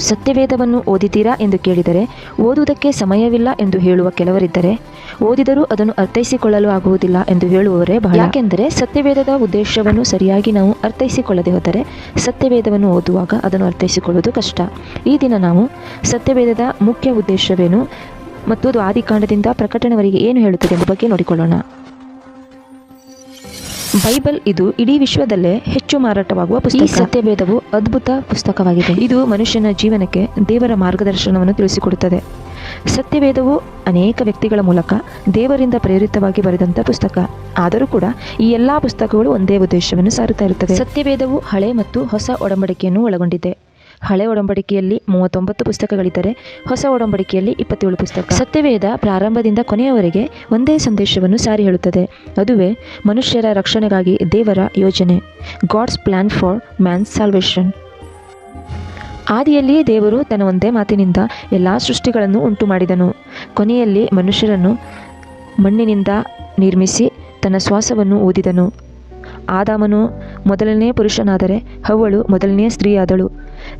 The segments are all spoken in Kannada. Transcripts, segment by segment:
ಸತ್ಯವೇದವನ್ನು ಓದಿದ್ದೀರಾ ಎಂದು ಕೇಳಿದರೆ, ಓದುವುದಕ್ಕೆ ಸಮಯವಿಲ್ಲ ಎಂದು ಹೇಳುವ ಕೆಲವರಿದ್ದರೆ, ಓದಿದರೂ ಅದನ್ನು ಅರ್ಥೈಸಿಕೊಳ್ಳಲು ಆಗುವುದಿಲ್ಲ ಎಂದು ಹೇಳುವವರೇ ಬಹಳ. ಯಾಕೆಂದರೆ ಸತ್ಯವೇದದ ಉದ್ದೇಶವನ್ನು ಸರಿಯಾಗಿ ನಾವು ಅರ್ಥೈಸಿಕೊಳ್ಳದೆ ಹೋದರೆ, ಸತ್ಯವೇದವನ್ನು ಓದುವಾಗ ಅದನ್ನು ಅರ್ಥೈಸಿಕೊಳ್ಳುವುದು ಕಷ್ಟ. ಈ ದಿನ ನಾವು ಸತ್ಯವೇದದ ಮುಖ್ಯ ಉದ್ದೇಶವೇನು ಮತ್ತು ಅದು ಆದಿಕಾಂಡದಿಂದ ಪ್ರಕಟಣೆವರೆಗೆ ಏನು ಹೇಳುತ್ತದೆ ಎಂಬ ಬಗ್ಗೆ ನೋಡಿಕೊಳ್ಳೋಣ. ಬೈಬಲ್ ಇದು ಇಡೀ ವಿಶ್ವದಲ್ಲೇ ಹೆಚ್ಚು ಮಾರಾಟವಾಗುವ ಪುಸ್ತಕ. ಈ ಸತ್ಯವೇದವು ಅದ್ಭುತ ಪುಸ್ತಕವಾಗಿದೆ. ಇದು ಮನುಷ್ಯನ ಜೀವನಕ್ಕೆ ದೇವರ ಮಾರ್ಗದರ್ಶನವನ್ನು ತಿಳಿಸಿಕೊಡುತ್ತದೆ. ಸತ್ಯವೇದವು ಅನೇಕ ವ್ಯಕ್ತಿಗಳ ಮೂಲಕ ದೇವರಿಂದ ಪ್ರೇರಿತವಾಗಿ ಬರೆದಂಥ ಪುಸ್ತಕ. ಆದರೂ ಕೂಡ ಈ ಎಲ್ಲಾ ಪುಸ್ತಕಗಳು ಒಂದೇ ಉದ್ದೇಶವನ್ನು ಸಾರುತ್ತಾ ಇರುತ್ತವೆ. ಸತ್ಯವೇದವು ಹಳೆ ಮತ್ತು ಹೊಸ ಒಡಂಬಡಿಕೆಯನ್ನು ಒಳಗೊಂಡಿದೆ. ಹಳೆ ಒಡಂಬಡಿಕೆಯಲ್ಲಿ ಮೂವತ್ತೊಂಬತ್ತು ಪುಸ್ತಕಗಳಿದ್ದರೆ ಹೊಸ ಒಡಂಬಡಿಕೆಯಲ್ಲಿ ಇಪ್ಪತ್ತೇಳು ಪುಸ್ತಕ. ಸತ್ಯವೇದ ಪ್ರಾರಂಭದಿಂದ ಕೊನೆಯವರೆಗೆ ಒಂದೇ ಸಂದೇಶವನ್ನು ಸಾರಿ ಹೇಳುತ್ತದೆ. ಅದುವೇ ಮನುಷ್ಯರ ರಕ್ಷಣೆಗಾಗಿ ದೇವರ ಯೋಜನೆ. God's plan for man's salvation ಆದಿಯಲ್ಲಿ ದೇವರು ತನ್ನ ಒಂದೇ ಮಾತಿನಿಂದ ಎಲ್ಲ ಸೃಷ್ಟಿಗಳನ್ನು ಉಂಟು ಮಾಡಿದನು ಕೊನೆಯಲ್ಲಿ ಮನುಷ್ಯರನ್ನು ಮಣ್ಣಿನಿಂದ ನಿರ್ಮಿಸಿ ತನ್ನ ಶ್ವಾಸವನ್ನು ಊದಿದನು. ಆದಾಮನು ಮೊದಲನೇ ಪುರುಷನಾದರೆ ಹವ್ವಳು ಮೊದಲನೆಯ ಸ್ತ್ರೀಯಾದಳು.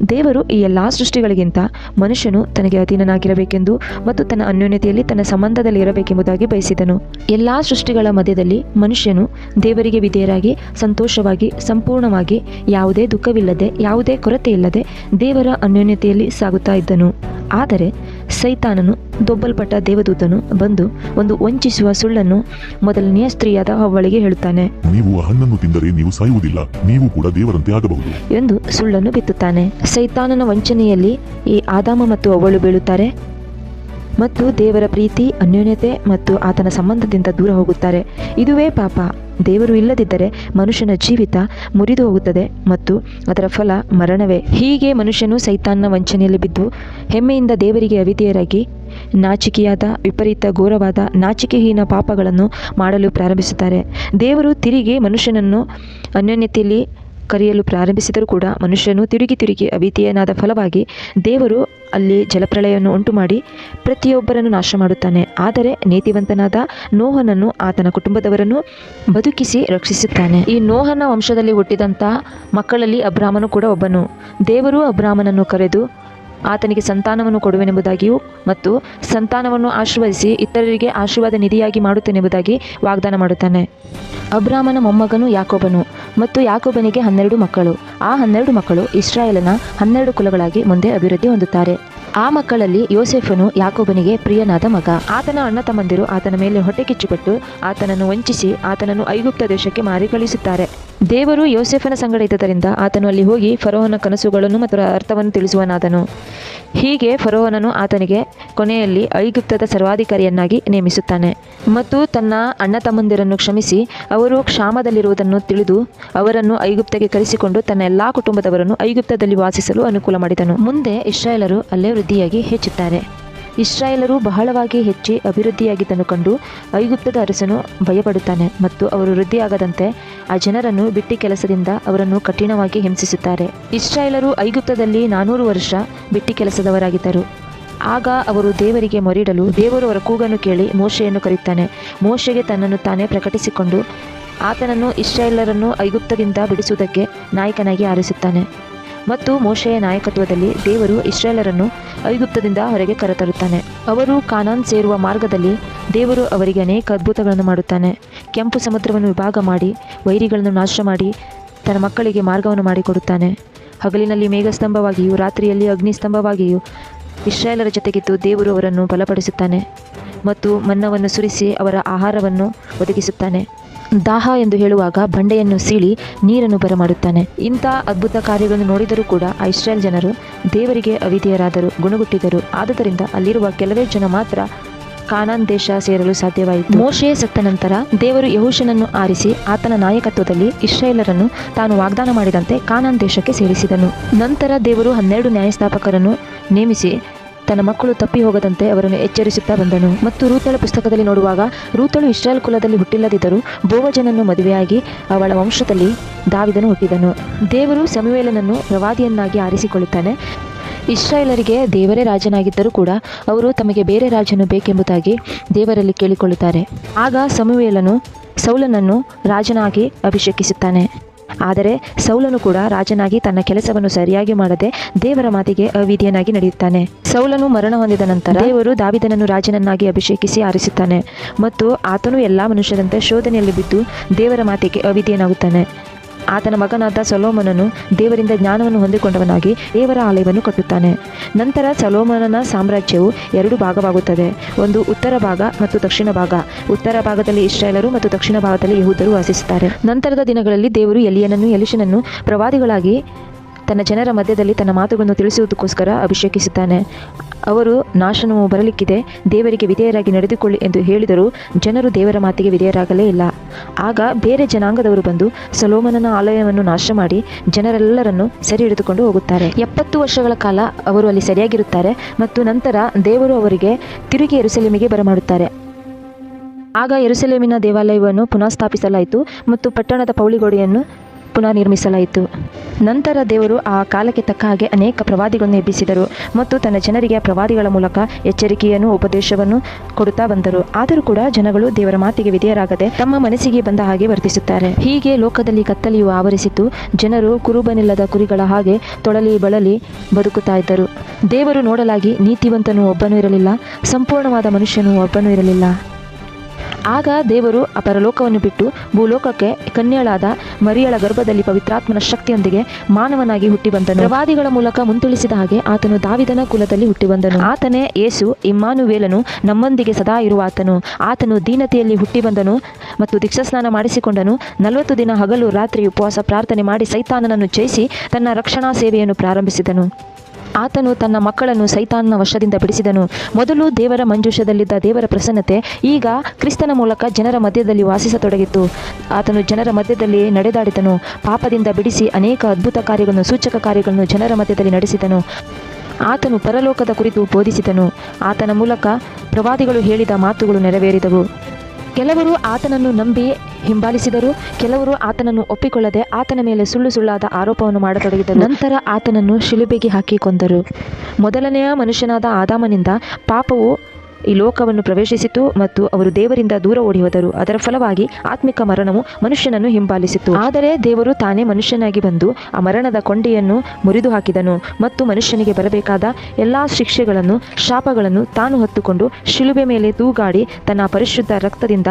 ದೇವರು ಈ ಎಲ್ಲ ಸೃಷ್ಟಿಗಳಿಗಿಂತ ಮನುಷ್ಯನು ತನಗೆ ಅಧೀನನಾಗಿರಬೇಕೆಂದು ಮತ್ತು ತನ್ನ ಅನ್ಯೋನ್ಯತೆಯಲ್ಲಿ ತನ್ನ ಸಂಬಂಧದಲ್ಲಿ ಇರಬೇಕೆಂಬುದಾಗಿ ಬಯಸಿದನು. ಎಲ್ಲ ಸೃಷ್ಟಿಗಳ ಮಧ್ಯದಲ್ಲಿ ಮನುಷ್ಯನು ದೇವರಿಗೆ ವಿಧೇಯರಾಗಿ, ಸಂತೋಷವಾಗಿ, ಸಂಪೂರ್ಣವಾಗಿ ಯಾವುದೇ ದುಃಖವಿಲ್ಲದೆ, ಯಾವುದೇ ಕೊರತೆ ಇಲ್ಲದೆ ದೇವರ ಅನ್ಯೋನ್ಯತೆಯಲ್ಲಿ ಸಾಗುತ್ತಾ ಇದ್ದನು. ಆದರೆ ಸೈತಾನನು ದೊಬ್ಬಲ್ಪಟ್ಟ ದೇವದೂತನು ಬಂದು ಒಂದು ವಂಚಿಸುವ ಸುಳ್ಳನ್ನು ಮೊದಲನೆಯ ಸ್ತ್ರೀಯಾದ ಅವಳಿಗೆ ಹೇಳುತ್ತಾನೆ. ನೀವು ಹಣ್ಣನ್ನು ತಿಂದರೆ ನೀವು ಸಾಯುವುದಿಲ್ಲ ನೀವು ಕೂಡ ದೇವರಂತೆ ಆಗಬಹುದು. ಎಂದು ಸುಳ್ಳನ್ನು ಬಿತ್ತುತ್ತಾನೆ. ಸೈತಾನನ ವಂಚನೆಯಲ್ಲಿ ಈ ಆದಾಮ ಮತ್ತು ಅವಳು ಬೀಳುತ್ತಾರೆ. ಮತ್ತು ದೇವರ ಪ್ರೀತಿ ಅನ್ಯೋನ್ಯತೆ ಮತ್ತು ಆತನ ಸಂಬಂಧದಿಂದ ದೂರ ಹೋಗುತ್ತಾರೆ. ಇದುವೇ ಪಾಪ. ದೇವರು ಇಲ್ಲದಿದ್ದರೆ ಮನುಷ್ಯನ ಜೀವಿತ ಮುರಿದು ಹೋಗುತ್ತದೆ ಮತ್ತು ಅದರ ಫಲ ಮರಣವೇ. ಹೀಗೆ ಮನುಷ್ಯನು ಸೈತಾನ್ನ ವಂಚನೆಯಲ್ಲಿ ಬಿದ್ದು ಹೆಮ್ಮೆಯಿಂದ ದೇವರಿಗೆ ಅವಿಧೇಯರಾಗಿ ನಾಚಿಕೆಯಾದ ವಿಪರೀತ ಘೋರವಾದ ನಾಚಿಕೆಹೀನ ಪಾಪಗಳನ್ನು ಮಾಡಲು ಪ್ರಾರಂಭಿಸುತ್ತಾರೆ. ದೇವರು ತಿರುಗಿ ಮನುಷ್ಯನನ್ನು ಅನ್ಯೋನ್ಯತೆಯಲ್ಲಿ ಕರೆಯಲು ಪ್ರಾರಂಭಿಸಿದರೂ ಕೂಡ ಮನುಷ್ಯನು ತಿರುಗಿ ತಿರುಗಿ ಅವಿತೀಯನಾದ ಫಲವಾಗಿ ದೇವರು ಅಲ್ಲಿ ಜಲಪ್ರಳಯವನ್ನು ಉಂಟು ಮಾಡಿ ಪ್ರತಿಯೊಬ್ಬರನ್ನು ನಾಶ ಮಾಡುತ್ತಾನೆ ಆದರೆ ನೀತಿವಂತನಾದ ನೋಹನನ್ನು ಆತನ ಕುಟುಂಬದವರನ್ನು ಬದುಕಿಸಿ ರಕ್ಷಿಸುತ್ತಾನೆ. ಈ ನೋಹನ ವಂಶದಲ್ಲಿ ಹುಟ್ಟಿದಂಥ ಮಕ್ಕಳಲ್ಲಿ ಅಬ್ರಾಹ್ಮನು ಕೂಡ ಒಬ್ಬನು. ದೇವರು ಅಬ್ರಾಹ್ಮನನ್ನು ಕರೆದು ಆತನಿಗೆ ಸಂತಾನವನ್ನು ಕೊಡುವೆನೆಂಬುದಾಗಿಯೂ ಮತ್ತು ಸಂತಾನವನ್ನು ಆಶೀರ್ವದಿಸಿ ಇತರರಿಗೆ ಆಶೀರ್ವಾದ ನಿಧಿಯಾಗಿ ಮಾಡುತ್ತೇನೆಂಬುದಾಗಿ ವಾಗ್ದಾನ ಮಾಡುತ್ತಾನೆ. ಅಬ್ರಾಮನ ಮೊಮ್ಮಗನು ಯಾಕೋಬನು ಮತ್ತು ಯಾಕೋಬನಿಗೆ ಹನ್ನೆರಡು ಮಕ್ಕಳು. ಆ ಹನ್ನೆರಡು ಮಕ್ಕಳು ಇಸ್ರಾಯೇಲನ ಹನ್ನೆರಡು ಕುಲಗಳಾಗಿ ಮುಂದೆ ಅಭಿವೃದ್ಧಿ ಹೊಂದುತ್ತಾರೆ. ಆ ಮಕ್ಕಳಲ್ಲಿ ಯೋಸೆಫನು ಯಾಕೋಬನಿಗೆ ಪ್ರಿಯನಾದ ಮಗ. ಆತನ ಅಣ್ಣ ತಮ್ಮಂದಿರು ಆತನ ಮೇಲೆ ಹೊಟ್ಟೆ ಕಿಚ್ಚುಪಟ್ಟು ಆತನನ್ನು ವಂಚಿಸಿ ಆತನನ್ನು ಐಗುಪ್ತ ದೇಶಕ್ಕೆ ಮಾರಿ ಕಳಿಸುತ್ತಾರೆ ದೇವರು ಯೋಸೆಫನ ಸಂಗಡ ಇದ್ದದರಿಂದ ಆತನು ಅಲ್ಲಿ ಹೋಗಿ ಫರೋಹನ ಕನಸುಗಳನ್ನು ಮತ್ತು ಅರ್ಥವನ್ನು ತಿಳಿಸುವನಾದನು. ಹೀಗೆ ಫರೋಹನನು ಆತನಿಗೆ ಕೊನೆಯಲ್ಲಿ ಐಗುಪ್ತದ ಸರ್ವಾಧಿಕಾರಿಯನ್ನಾಗಿ ನೇಮಿಸುತ್ತಾನೆ. ಮತ್ತು ತನ್ನ ಅಣ್ಣ ತಮ್ಮಂದಿರನ್ನು ಕ್ಷಮಿಸಿ, ಅವರು ಕ್ಷಾಮದಲ್ಲಿರುವುದನ್ನು ತಿಳಿದು ಅವರನ್ನು ಐಗುಪ್ತಕ್ಕೆ ಕರೆಸಿಕೊಂಡು ತನ್ನ ಎಲ್ಲಾ ಕುಟುಂಬದವರನ್ನು ಐಗುಪ್ತದಲ್ಲಿ ವಾಸಿಸಲು ಅನುಕೂಲ ಮಾಡಿದನು. ಮುಂದೆ ಇಸ್ರಾಯೇಲರು ಅಲ್ಲೇ ವೃದ್ಧಿಯಾಗಿ ಹೆಚ್ಚುತ್ತಾರೆ. ಇಸ್ರಾಯೇಲರು ಬಹಳವಾಗಿ ಹೆಚ್ಚಿ ಅಭಿವೃದ್ಧಿಯಾಗಿದ್ದನ್ನು ಕಂಡು ಐಗುಪ್ತದ ಅರಸನು ಭಯಪಡುತ್ತಾನೆ ಮತ್ತು ಅವರು ವೃದ್ಧಿಯಾಗದಂತೆ ಆ ಜನರನ್ನು ಬಿಟ್ಟಿ ಕೆಲಸದಿಂದ ಅವರನ್ನು ಕಠಿಣವಾಗಿ ಹಿಂಸಿಸುತ್ತಾರೆ. ಇಸ್ರಾಯೇಲರು ಐಗುಪ್ತದಲ್ಲಿ ನಾನೂರು ವರ್ಷ ಬಿಟ್ಟಿ ಕೆಲಸದವರಾಗಿದ್ದರು. ಆಗ ಅವರು ದೇವರಿಗೆ ಮೊರಿಡಲು ದೇವರು ಅವರ ಕೂಗನ್ನು ಕೇಳಿ ಮೋಶೆಯನ್ನು ಕರೆಯುತ್ತಾನೆ. ಮೋಶೆಗೆ ತನ್ನನ್ನು ತಾನೇ ಪ್ರಕಟಿಸಿಕೊಂಡು ಆತನನ್ನು ಇಸ್ರಾಯೇಲರನ್ನು ಐಗುಪ್ತದಿಂದ ಬಿಡಿಸುವುದಕ್ಕೆ ನಾಯಕನಾಗಿ ಆರಿಸುತ್ತಾನೆ. ಮತ್ತು ಮೋಶೆಯ ನಾಯಕತ್ವದಲ್ಲಿ ದೇವರು ಇಸ್ರೇಲರನ್ನು ಐಗುಪ್ತದಿಂದ ಹೊರಗೆ ಕರೆತರುತ್ತಾನೆ. ಅವರು ಕಾನಾನ್ ಸೇರುವ ಮಾರ್ಗದಲ್ಲಿ ದೇವರು ಅವರಿಗೆ ಅನೇಕ ಅದ್ಭುತಗಳನ್ನು ಮಾಡುತ್ತಾನೆ. ಕೆಂಪು ಸಮುದ್ರವನ್ನು ವಿಭಾಗ ಮಾಡಿ, ವೈರಿಗಳನ್ನು ನಾಶ ಮಾಡಿ, ತನ್ನ ಮಕ್ಕಳಿಗೆ ಮಾರ್ಗವನ್ನು ಮಾಡಿಕೊಡುತ್ತಾನೆ. ಹಗಲಿನಲ್ಲಿ ಮೇಘಸ್ತಂಭವಾಗಿಯೂ, ರಾತ್ರಿಯಲ್ಲಿ ಅಗ್ನಿಸ್ತಂಭವಾಗಿಯೂ ಇಸ್ರಾಯೇಲರ ಜೊತೆಗಿದ್ದು ದೇವರು ಅವರನ್ನು ಬಲಪಡಿಸುತ್ತಾನೆ ಮತ್ತು ಮನ್ನವನ್ನು ಸುರಿಸಿ ಅವರ ಆಹಾರವನ್ನು ಒದಗಿಸುತ್ತಾನೆ. ದಾಹ ಎಂದು ಹೇಳುವಾಗ ಬಂಡೆಯನ್ನು ಸೀಳಿ ನೀರನ್ನು ಬರಮಾಡುತ್ತಾನೆ. ಇಂಥ ಅದ್ಭುತ ಕಾರ್ಯಗಳನ್ನು ನೋಡಿದರೂ ಕೂಡ ಆ ಇಸ್ರಾಯೇಲ್ ಜನರು ದೇವರಿಗೆ ಅವಿಧೇಯರಾದರು, ಗುಣಗುಟ್ಟಿದರು. ಆದುದರಿಂದ ಅಲ್ಲಿರುವ ಕೆಲವೇ ಜನ ಮಾತ್ರ ಕಾನಾನ್ ದೇಶ ಸೇರಲು ಸಾಧ್ಯವಾಯಿತು. ಮೋಶೆ ಸತ್ತ ನಂತರ ದೇವರು ಯಹುಷನನ್ನು ಆರಿಸಿ ಆತನ ನಾಯಕತ್ವದಲ್ಲಿ ಇಸ್ರೇಲರನ್ನು ತಾನು ವಾಗ್ದಾನ ಮಾಡಿದಂತೆ ಕಾನಾನ್ ದೇಶಕ್ಕೆ ಸೇರಿಸಿದನು. ನಂತರ ದೇವರು ಹನ್ನೆರಡು ನ್ಯಾಯಸ್ಥಾಪಕರನ್ನು ನೇಮಿಸಿ ತನ್ನ ಮಕ್ಕಳು ತಪ್ಪಿ ಹೋಗದಂತೆ ಅವರನ್ನು ಎಚ್ಚರಿಸುತ್ತಾ ಬಂದನು. ಮತ್ತು ರೂತಳ ಪುಸ್ತಕದಲ್ಲಿ ನೋಡುವಾಗ ರೂತಳು ಇಸ್ರಾಯೇಲ್ ಕುಲದಲ್ಲಿ ಹುಟ್ಟಿಲ್ಲದಿದ್ದರೂ ಬೋವಜನನ್ನು ಮದುವೆಯಾಗಿ ಅವಳ ವಂಶದಲ್ಲಿ ದಾವಿದನು ಹುಟ್ಟಿದನು. ದೇವರು ಸಮುವೇಲನನ್ನು ಪ್ರವಾದಿಯನ್ನಾಗಿ ಆರಿಸಿಕೊಳ್ಳುತ್ತಾನೆ. ಇಸ್ರಾಯೇಲರಿಗೆ ದೇವರೇ ರಾಜನಾಗಿದ್ದರೂ ಕೂಡ ಅವರು ತಮಗೆ ಬೇರೆ ರಾಜನು ಬೇಕೆಂಬುದಾಗಿ ದೇವರಲ್ಲಿ ಕೇಳಿಕೊಳ್ಳುತ್ತಾರೆ. ಆಗ ಸಮುವೇಲನು ಸೌಲನನ್ನು ರಾಜನಾಗಿ ಅಭಿಷೇಕಿಸುತ್ತಾನೆ. ಆದರೆ ಸೌಲನು ಕೂಡ ರಾಜನಾಗಿ ತನ್ನ ಕೆಲಸವನ್ನು ಸರಿಯಾಗಿ ಮಾಡದೆ ದೇವರ ಮಾತಿಗೆ ಅವಿಧಿಯನಾಗಿ ನಡೆಯುತ್ತಾನೆ. ಸೌಲನು ಮರಣ ಹೊಂದಿದ ನಂತರ ದೇವರು ದಾವಿದನನ್ನು ರಾಜನನ್ನಾಗಿ ಅಭಿಷೇಕಿಸಿ ಆರಿಸುತ್ತಾನೆ ಮತ್ತು ಆತನು ಎಲ್ಲಾ ಮನುಷ್ಯರಂತೆ ಶೋಧನೆಯಲ್ಲಿ ಬಿದ್ದು ದೇವರ ಮಾತಿಗೆ ಅವಿಧಿಯನಾಗುತ್ತಾನೆ. ಆತನ ಮಗನಾದ ಸಲೋಮನನು ದೇವರಿಂದ ಜ್ಞಾನವನ್ನು ಹೊಂದಿಕೊಂಡವನಾಗಿ ದೇವರ ಆಲಯವನ್ನು ಕಟ್ಟುತ್ತಾನೆ. ನಂತರ ಸಲೋಮನನ ಸಾಮ್ರಾಜ್ಯವು ಎರಡು ಭಾಗವಾಗುತ್ತದೆ. ಒಂದು ಉತ್ತರ ಭಾಗ ಮತ್ತು ದಕ್ಷಿಣ ಭಾಗ. ಉತ್ತರ ಭಾಗದಲ್ಲಿ ಇಸ್ರಾಯೇಲರು ಮತ್ತು ದಕ್ಷಿಣ ಭಾಗದಲ್ಲಿ ಯಹೂದರು ವಾಸಿಸುತ್ತಾರೆ. ನಂತರದ ದಿನಗಳಲ್ಲಿ ದೇವರು ಎಲಿಯನನ್ನು ಎಲಿಶನನ್ನು ಪ್ರವಾದಿಗಳಾಗಿ ತನ್ನ ಜನರ ಮಧ್ಯದಲ್ಲಿ ತನ್ನ ಮಾತುಗಳನ್ನು ತಿಳಿಸುವುದಕ್ಕೋಸ್ಕರ ಅಭಿಷೇಕಿಸುತ್ತಾನೆ. ಅವರು ನಾಶನವು ಬರಲಿಕ್ಕಿದೆ, ದೇವರಿಗೆ ವಿಧೇಯರಾಗಿ ನಡೆದುಕೊಳ್ಳಿ ಎಂದು ಹೇಳಿದರೂ ಜನರು ದೇವರ ಮಾತಿಗೆ ವಿಧೇಯರಾಗಲೇ ಇಲ್ಲ. ಆಗ ಬೇರೆ ಜನಾಂಗದವರು ಬಂದು ಸಲೋಮನನ ಆಲಯವನ್ನು ನಾಶ ಮಾಡಿ ಜನರೆಲ್ಲರನ್ನು ಸೆರೆ ಹಿಡಿದುಕೊಂಡು ಹೋಗುತ್ತಾರೆ. ಎಪ್ಪತ್ತು ವರ್ಷಗಳ ಕಾಲ ಅವರು ಅಲ್ಲಿ ಸರಿಯಾಗಿರುತ್ತಾರೆ ಮತ್ತು ನಂತರ ದೇವರು ಅವರಿಗೆ ತಿರುಗಿ ಎರುಸಲೇಮಿಗೆ ಬರಮಾಡುತ್ತಾರೆ. ಆಗ ಎರುಸಲೇಮಿನ ದೇವಾಲಯವನ್ನು ಪುನಃ ಸ್ಥಾಪಿಸಲಾಯಿತು ಮತ್ತು ಪಟ್ಟಣದ ಪೌಳಿಗೋಡೆಯನ್ನು ಪುನಃ ನಿರ್ಮಿಸಲಾಯಿತು ನಂತರ ದೇವರು ಆ ಕಾಲಕ್ಕೆ ತಕ್ಕ ಹಾಗೆ ಅನೇಕ ಪ್ರವಾದಿಗಳನ್ನು ಎಬ್ಬಿಸಿದರು ಮತ್ತು ತನ್ನ ಜನರಿಗೆ ಪ್ರವಾದಿಗಳ ಮೂಲಕ ಎಚ್ಚರಿಕೆಯನ್ನು ಉಪದೇಶವನ್ನು ಕೊಡುತ್ತಾ ಬಂದರು. ಆದರೂ ಕೂಡ ಜನಗಳು ದೇವರ ಮಾತಿಗೆ ವಿಧೇಯರಾಗದೆ ತಮ್ಮ ಮನಸ್ಸಿಗೆ ಬಂದ ಹಾಗೆ ವರ್ತಿಸುತ್ತಾರೆ. ಹೀಗೆ ಲೋಕದಲ್ಲಿ ಕತ್ತಲೆಯು ಆವರಿಸಿತು. ಜನರು ಕುರುಬನಿಲ್ಲದ ಕುರಿಗಳ ಹಾಗೆ ತೊಳಲಿ ಬಳಲಿ ಬದುಕುತ್ತಾ ಇದ್ದರು. ದೇವರು ನೋಡಲಾಗಿ ನೀತಿವಂತನು ಒಬ್ಬನೂ ಇರಲಿಲ್ಲ. ಸಂಪೂರ್ಣವಾದ ಮನುಷ್ಯನೂ ಒಬ್ಬನೂ ಇರಲಿಲ್ಲ. ಆಗ ದೇವರು ಅಪರ ಪರಲೋಕವನ್ನು ಬಿಟ್ಟು ಭೂಲೋಕಕ್ಕೆ ಕನ್ಯಳಾದ ಮರಿಯಳ ಗರ್ಭದಲ್ಲಿ ಪವಿತ್ರಾತ್ಮನ ಶಕ್ತಿಯೊಂದಿಗೆ ಮಾನವನಾಗಿ ಹುಟ್ಟಿ ಬಂದನು ಪ್ರವಾದಿಗಳ ಮೂಲಕ ಮುಂತಿಳಿಸಿದ ಹಾಗೆ ಆತನು ದಾವಿದನ ಕುಲದಲ್ಲಿ ಹುಟ್ಟಿ ಬಂದನು ಆತನೇ ಯೇಸು, ಇಮ್ಮಾನುವೇಲನು ನಮ್ಮೊಂದಿಗೆ ಸದಾ ಇರುವ ಆತನು ಆತನು ದೀನತೆಯಲ್ಲಿ ಹುಟ್ಟಿ ಬಂದನು ಮತ್ತು ದೀಕ್ಷಾಸ್ನಾನ ಮಾಡಿಸಿಕೊಂಡನು. ನಲವತ್ತು ದಿನ ಹಗಲು ರಾತ್ರಿ ಉಪವಾಸ ಪ್ರಾರ್ಥನೆ ಮಾಡಿ ಸೈತಾನನನ್ನು ಜಯಿಸಿ ತನ್ನ ರಕ್ಷಣಾ ಸೇವೆಯನ್ನು ಪ್ರಾರಂಭಿಸಿದನು. ಆತನು ತನ್ನ ಮಕ್ಕಳನ್ನು ಸೈತಾನನ ವಶದಿಂದ ಬಿಡಿಸಿದನು. ಮೊದಲು ದೇವರ ಮಂಜುಷದಲ್ಲಿದ್ದ ದೇವರ ಪ್ರಸನ್ನತೆ, ಈಗ ಕ್ರಿಸ್ತನ ಮೂಲಕ ಜನರ ಮಧ್ಯದಲ್ಲಿ ವಾಸಿಸತೊಡಗಿತ್ತು. ಆತನು ಜನರ ಮಧ್ಯದಲ್ಲಿ ನಡೆದಾಡಿದನು. ಪಾಪದಿಂದ ಬಿಡಿಸಿ ಅನೇಕ ಅದ್ಭುತ ಕಾರ್ಯಗಳನ್ನು, ಸೂಚಕ ಕಾರ್ಯಗಳನ್ನು ಜನರ ಮಧ್ಯದಲ್ಲಿ ನಡೆಸಿದನು. ಆತನು ಪರಲೋಕದ ಕುರಿತು ಬೋಧಿಸಿದನು. ಆತನ ಮೂಲಕ ಪ್ರವಾದಿಗಳು ಹೇಳಿದ ಮಾತುಗಳು ನೆರವೇರಿದವು. ಕೆಲವರು ಆತನನ್ನು ನಂಬಿ ಹಿಂಬಾಲಿಸಿದರು, ಕೆಲವರು ಆತನನ್ನು ಒಪ್ಪಿಕೊಳ್ಳದೆ ಆತನ ಮೇಲೆ ಸುಳ್ಳು ಸುಳ್ಳಾದ ಆರೋಪವನ್ನು ಮಾಡತೊಡಗಿದರು. ನಂತರ ಆತನನ್ನು ಶಿಲುಬೆಗೆ ಹಾಕಿಕೊಂಡರು. ಮೊದಲನೆಯ ಮನುಷ್ಯನಾದ ಆದಾಮನಿಂದ ಪಾಪವು ಈ ಲೋಕವನ್ನು ಪ್ರವೇಶಿಸಿತು ಮತ್ತು ಅವರು ದೇವರಿಂದ ದೂರ ಓಡಿ ಹೋದರು ಅದರ ಫಲವಾಗಿ ಆತ್ಮಿಕ ಮರಣವು ಮನುಷ್ಯನನ್ನು ಹಿಂಬಾಲಿಸಿತು. ಆದರೆ ದೇವರು ತಾನೇ ಮನುಷ್ಯನಾಗಿ ಬಂದು ಆ ಮರಣದ ಕೊಂಡಿಯನ್ನು ಮುರಿದು ಹಾಕಿದನು ಮತ್ತು ಮನುಷ್ಯನಿಗೆ ಬರಬೇಕಾದ ಎಲ್ಲಾ ಶಿಕ್ಷೆಗಳನ್ನು, ಶಾಪಗಳನ್ನು ತಾನು ಹೊತ್ತುಕೊಂಡು ಶಿಲುಬೆ ಮೇಲೆ ತೂಗಾಡಿ ತನ್ನ ಪರಿಶುದ್ಧ ರಕ್ತದಿಂದ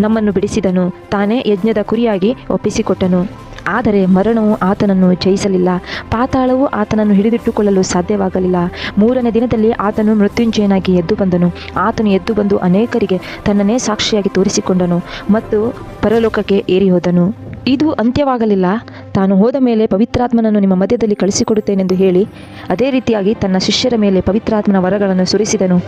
ನಮ್ಮನ್ನು ಬಿಡಿಸಿದನು. ತಾನೇ ಯಜ್ಞದ ಕುರಿಯಾಗಿ ಒಪ್ಪಿಸಿಕೊಟ್ಟನು. ಆದರೆ ಮರಣವು ಆತನನ್ನು ಜಯಿಸಲಿಲ್ಲ ಪಾತಾಳವು ಆತನನ್ನು ಹಿಡಿದಿಟ್ಟುಕೊಳ್ಳಲು ಸಾಧ್ಯವಾಗಲಿಲ್ಲ. ಮೂರನೇ ದಿನದಲ್ಲಿ ಆತನು ಮೃತ್ಯುಂಜಯನಾಗಿ ಎದ್ದು ಬಂದನು. ಆತನು ಎದ್ದು ಬಂದು ಅನೇಕರಿಗೆ ತನ್ನನ್ನೇ ಸಾಕ್ಷಿಯಾಗಿ ತೋರಿಸಿಕೊಂಡನು ಮತ್ತು ಪರಲೋಕಕ್ಕೆ ಏರಿ ಹೋದನು ಇದು ಅಂತ್ಯವಾಗಲಿಲ್ಲ. ತಾನು ಹೋದ ಮೇಲೆ ಪವಿತ್ರಾತ್ಮನನ್ನು ನಿಮ್ಮ ಮಧ್ಯದಲ್ಲಿ ಕಳಿಸಿಕೊಡುತ್ತೇನೆಂದು ಹೇಳಿ, ಅದೇ ರೀತಿಯಾಗಿ ತನ್ನ ಶಿಷ್ಯರ ಮೇಲೆ ಪವಿತ್ರಾತ್ಮನ ವರಗಳನ್ನು ಸುರಿಸಿದನು.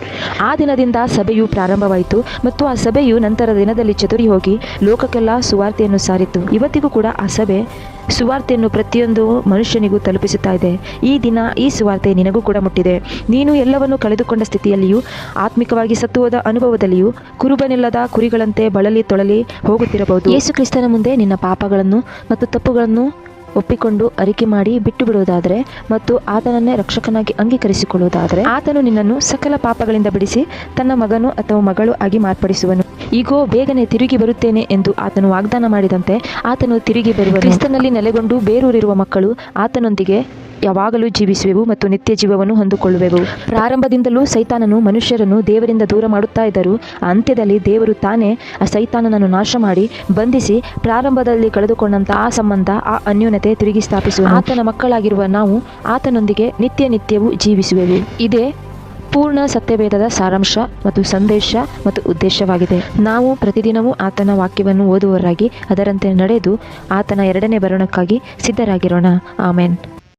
ಆ ದಿನದಿಂದ ಸಭೆಯು ಪ್ರಾರಂಭವಾಯಿತು ಮತ್ತು ಆ ಸಭೆಯು ನಂತರ ದಿನದಲ್ಲಿ ಚದುರಿ ಹೋಗಿ ಲೋಕಕ್ಕೆಲ್ಲ ಸುವಾರ್ತೆಯನ್ನು ಸಾರಿತು. ಇವತ್ತಿಗೂ ಕೂಡ ಆ ಸಭೆ ಸುವಾರ್ತೆಯನ್ನು ಪ್ರತಿಯೊಂದು ಮನುಷ್ಯನಿಗೂ ತಲುಪಿಸುತ್ತಾ ಇದೆ. ಈ ದಿನ ಈ ಸುವಾರ್ತೆ ನಿನಗೂ ಕೂಡ ಮುಟ್ಟಿದೆ. ನೀನು ಎಲ್ಲವನ್ನು ಕಳೆದುಕೊಂಡ ಸ್ಥಿತಿಯಲ್ಲಿಯೂ, ಆತ್ಮಿಕವಾಗಿ ಸತ್ತುವದ ಅನುಭವದಲ್ಲಿಯೂ, ಕುರುಬನಿಲ್ಲದ ಕುರಿಗಳಂತೆ ಬಳಲಿ ತೊಳಲಿ ಹೋಗುತ್ತಿರಬಹುದು. ಯೇಸು ಕ್ರಿಸ್ತನ ಮುಂದೆ ನಿನ್ನ ಪಾಪಗಳನ್ನು ಮತ್ತು ತಪ್ಪುಗಳನ್ನು ಒಪ್ಪಿಕೊಂಡು ಅರಿಕೆ ಮಾಡಿ ಬಿಟ್ಟು ಬಿಡುವುದಾದರೆ ಮತ್ತು ಆತನನ್ನೇ ರಕ್ಷಕನಾಗಿ ಅಂಗೀಕರಿಸಿಕೊಳ್ಳುವುದಾದರೆ ಆತನು ನಿನ್ನನ್ನು ಸಕಲ ಪಾಪಗಳಿಂದ ಬಿಡಿಸಿ ತನ್ನ ಮಗನು ಅಥವಾ ಮಗಳು ಆಗಿ ಮಾರ್ಪಡಿಸುವನು. ಈಗೋ ಬೇಗನೆ ತಿರುಗಿ ಬರುತ್ತೇನೆ ಎಂದು ಆತನು ವಾಗ್ದಾನ ಮಾಡಿದಂತೆ ಆತನು ತಿರುಗಿ ಬರುವ ಕ್ರಿಸ್ತನಲ್ಲಿ ನೆಲೆಗೊಂಡು ಬೇರೂರಿರುವ ಮಕ್ಕಳು ಆತನೊಂದಿಗೆ ಯಾವಾಗಲೂ ಜೀವಿಸುವೆವು ಮತ್ತು ನಿತ್ಯ ಜೀವವನ್ನು ಹೊಂದಿಕೊಳ್ಳುವೆವು. ಪ್ರಾರಂಭದಿಂದಲೂ ಸೈತಾನನು ಮನುಷ್ಯರನ್ನು ದೇವರಿಂದ ದೂರ ಮಾಡುತ್ತಾ ಇದ್ದರು. ಅಂತ್ಯದಲ್ಲಿ ದೇವರು ತಾನೇ ಆ ಸೈತಾನನನ್ನು ನಾಶ ಮಾಡಿ ಬಂಧಿಸಿ ಪ್ರಾರಂಭದಲ್ಲಿ ಕಳೆದುಕೊಂಡಂತ ಆ ಸಂಬಂಧ, ಆ ಅನ್ಯೂನತೆ ತಿರುಗಿ ಸ್ಥಾಪಿಸುವ ಆತನ ಮಕ್ಕಳಾಗಿರುವ ನಾವು ಆತನೊಂದಿಗೆ ನಿತ್ಯ ನಿತ್ಯವೂ ಜೀವಿಸುವೆವು. ಇದೇ ಪೂರ್ಣ ಸತ್ಯವೇದದ ಸಾರಾಂಶ ಮತ್ತು ಸಂದೇಶ ಮತ್ತು ಉದ್ದೇಶವಾಗಿದೆ. ನಾವು ಪ್ರತಿದಿನವೂ ಆತನ ವಾಕ್ಯವನ್ನು ಓದುವರಾಗಿ ಅದರಂತೆ ನಡೆದು ಆತನ ಎರಡನೇ ಬರಣಕ್ಕಾಗಿ ಸಿದ್ಧರಾಗಿರೋಣ. ಆಮೇನ್.